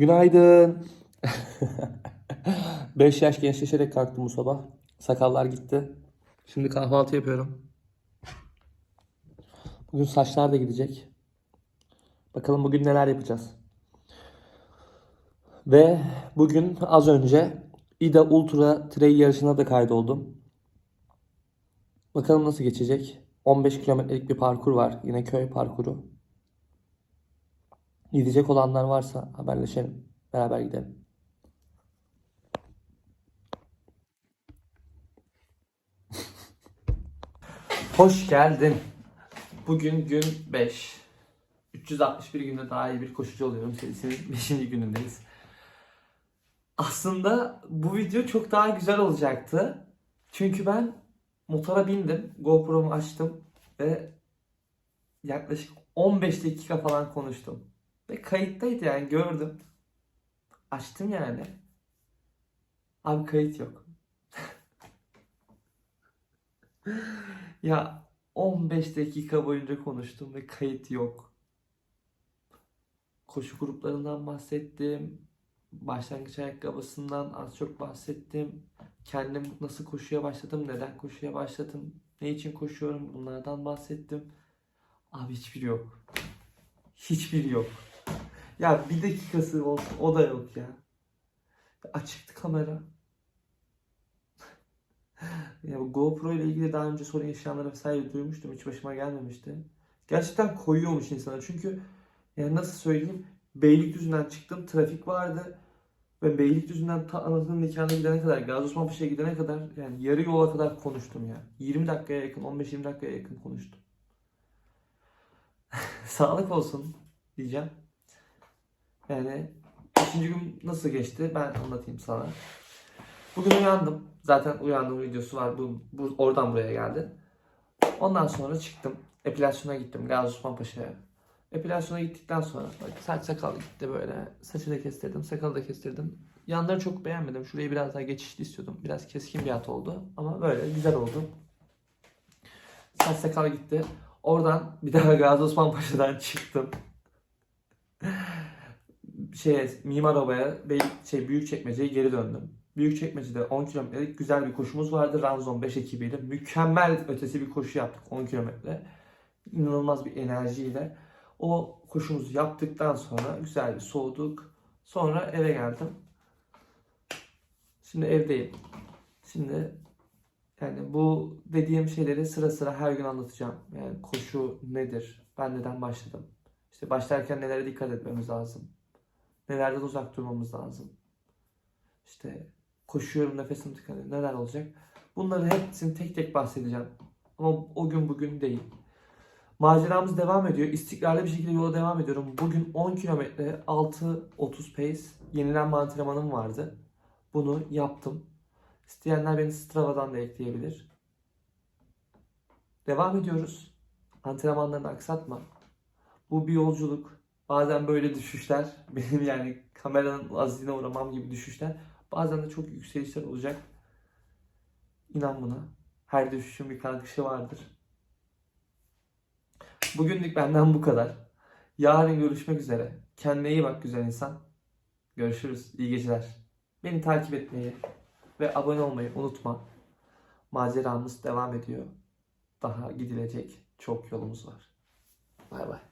Günaydın. 5 yaş gençleşerek kalktım bu sabah. Sakallar gitti. Şimdi kahvaltı yapıyorum. Bugün saçlar da gidecek. Bakalım bugün neler yapacağız. Ve bugün az önce İDA Ultra Trail yarışına da kaydoldum. Bakalım nasıl geçecek. 15 kilometrelik bir parkur var. Yine köy parkuru. Gidecek olanlar varsa haberleşelim. Beraber gidelim. Hoş geldin. Bugün gün 5. 361 günde daha iyi bir koşucu oluyorum serisinin 5. günündeyiz. Aslında bu video çok daha güzel olacaktı. Çünkü ben motora bindim, GoPro'mu açtım ve yaklaşık 15 dakika falan konuştum. Ve kayıttaydı yani gördüm. Açtım yani. Abi kayıt yok. ya 15 dakika boyunca konuştum ve kayıt yok. Koşu gruplarından bahsettim. Başlangıç ayakkabısından az çok bahsettim. Kendim nasıl koşuya başladım, neden koşuya başladım, ne için koşuyorum bunlardan bahsettim. Abi hiçbiri yok. Hiçbiri yok. Ya bir dakikası olsun o da yok ya. Açıktı kamera. ya bu GoPro ile ilgili daha önce sorun yaşayanları vesaire duymuştum. Hiç başıma gelmemişti. Gerçekten koyuyormuş insana. Çünkü yani nasıl söyleyeyim Beylikdüzü'nden çıktım. Trafik vardı. Ve Beylikdüzü'nden ta anasının nikahına gidene kadar, Gazi Osman Paşa'ya gidene kadar yani yarı yola kadar konuştum ya. 20 dakikaya yakın, 15-20 dakikaya yakın konuştum. Sağlık olsun diyeceğim. Yani ikinci gün nasıl geçti ben anlatayım sana. Bugün uyandım. Zaten uyandığım videosu var. Bu, bu oradan buraya geldi. Ondan sonra çıktım. Epilasyona gittim Gazi Osman Paşa'ya. Epilasyona gittikten sonra bak, saç sakal gitti böyle. Saçı da kestirdim, sakalı da kestirdim. Yanları çok beğenmedim. Şurayı biraz daha geçişli istiyordum. Biraz keskin bir hat oldu. Ama böyle güzel oldu. Saç sakal gitti. Oradan bir daha Gazi Osman Paşa'dan çıktım. Şeye, Mimar Oba'ya, Bey, şey, Büyükçekmece'ye geri döndüm. Büyükçekmece'de 10 kilometrelik güzel bir koşumuz vardı. Ranzon 5 ekibiyle. Mükemmel ötesi bir koşu yaptık 10 kilometre. İnanılmaz bir enerjiyle. O koşumuzu yaptıktan sonra güzel bir soğuduk. Sonra eve geldim. Şimdi evdeyim. Şimdi yani bu dediğim şeyleri sıra sıra her gün anlatacağım. Yani koşu nedir? Ben neden başladım? İşte başlarken nelere dikkat etmemiz lazım? Nelerden uzak durmamız lazım? İşte koşuyorum nefesim tıkanıyor. Neler olacak? Bunların hepsini tek tek bahsedeceğim. Ama o gün bugün değil. Maceramız devam ediyor. İstikrarlı bir şekilde yola devam ediyorum. Bugün 10 kilometre 6.30 pace yenilenme antrenmanım vardı. Bunu yaptım. İsteyenler beni Strava'dan da ekleyebilir. Devam ediyoruz. Antrenmanlarını aksatma. Bu bir yolculuk. Bazen böyle düşüşler, benim yani kameranın azizliğine uğramam gibi düşüşler. Bazen de çok yükselişler olacak. İnan buna. Her düşüşün bir kalkışı vardır. Bugünlük benden bu kadar. Yarın görüşmek üzere. Kendine iyi bak güzel insan. Görüşürüz. İyi geceler. Beni takip etmeyi ve abone olmayı unutma. Maceramız devam ediyor. Daha gidilecek çok yolumuz var. Bay bay.